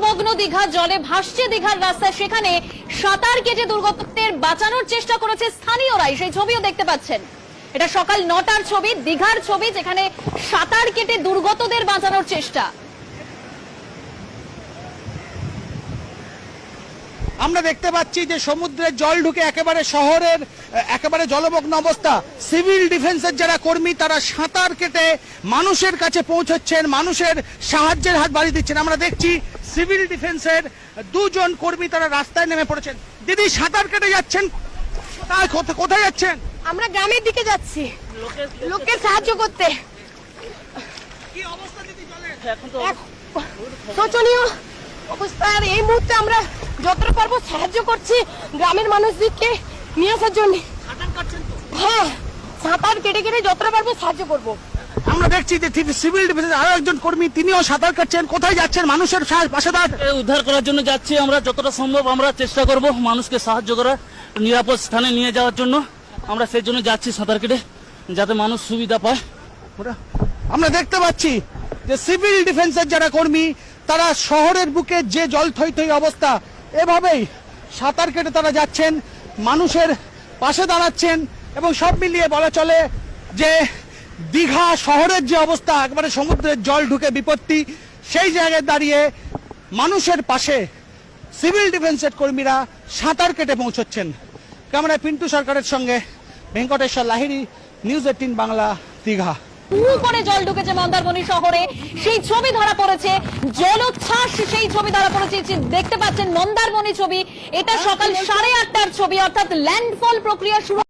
জলমগ্ন দীঘা, জলে ভাসছে দীঘার রাস্তায় সেখানে সাঁতার কেটে দুর্গতদের বাঁচানোর চেষ্টা করেছে স্থানীয়রাই। সেই ছবিও দেখতে পাচ্ছেন। এটা সকাল নটার ছবি, দীঘার ছবি, যেখানে সাঁতার কেটে দুর্গতদের বাঁচানোর চেষ্টা। আমরা দেখতে পাচ্ছি যে সমুদ্রের জল ঢুকে একেবারে শহরের একেবারে জলমগ্ন অবস্থা। সিভিল ডিফেন্সের যারা কর্মী তারা সাঁতার কেটে মানুষের কাছে পৌঁছচ্ছেন মানুষের সাহায্যের হাত বাড়িয়ে দিচ্ছেন। আমরা দেখছি সিভিল ডিফেন্সের দুজন কর্মী তারা রাস্তায় নেমে পড়েছেন। দিদি সাঁতার কেটে যাচ্ছেন? কোথায় কোথায়- কোথায় যাচ্ছেন? আমরা গ্রামের দিকে যাচ্ছি। লোকের সাহায্য করতে। কি অবস্থা দিদি জলের এক- শোচনীয় অবস্থা। আর এই মুহূর্তে আমরা যতটা পারব সাহায্য করছি গ্রামের মানুষদেরকে নিয়ে আসার জন্য। হ্যাঁ সাঁতার কেটে কেটে যতটা পারব সাহায্য করব। আমরা দেখছি যে সিভিল ডিফেন্সের আরও একজন কর্মী তিনিও সাঁতার কাটছেন। কোথায় যাচ্ছেন মানুষের পাশে উদ্ধার করার জন্য যাচ্ছি আমরা। যতটা সম্ভব আমরা চেষ্টা করব মানুষকে সাহায্য করার নিরাপদ স্থানে নিয়ে যাওয়ার জন্য। আমরা সেই জন্য যাচ্ছি সাঁতার কেটে যাতে মানুষ সুবিধা পায়। ওরা- আমরা দেখতে পাচ্ছি যে সিভিল ডিফেন্সের যারা কর্মী তারা শহরের বুকে যে জল থই থই অবস্থা এভাবেই সাঁতার কেটে তারা যাচ্ছেন, মানুষের পাশে দাঁড়াচ্ছেন এবং সব মিলিয়ে বলা চলে যে দীঘা শহরের যে অবস্থা, একবারে সমুদ্রের জল ঢুকে বিপত্তি, সেই জায়গায় দাঁড়িয়ে মানুষের পাশে সিভিল ডিফেন্সের কর্মীরা সাঁতার কেটে পৌঁছচ্ছেন। ক্যামেরায় পিন্টু সরকারের সঙ্গে ভেঙ্কটেশ্বর লাহিড়ী, নিউজ এইটিন বাংলা, দীঘা। পুরো করে জল ঢুকেছে মন্দারমণি শহরে। সেই ছবি ধরা পড়েছে, জলোচ্ছ্বাস সেই ছবি ধরা পড়েছে। দেখতে পাচ্ছেন মন্দারমণি ছবি, এটা সকাল সাড়ে আটটার ছবি, অর্থাৎ ল্যান্ডফল প্রক্রিয়া শুরু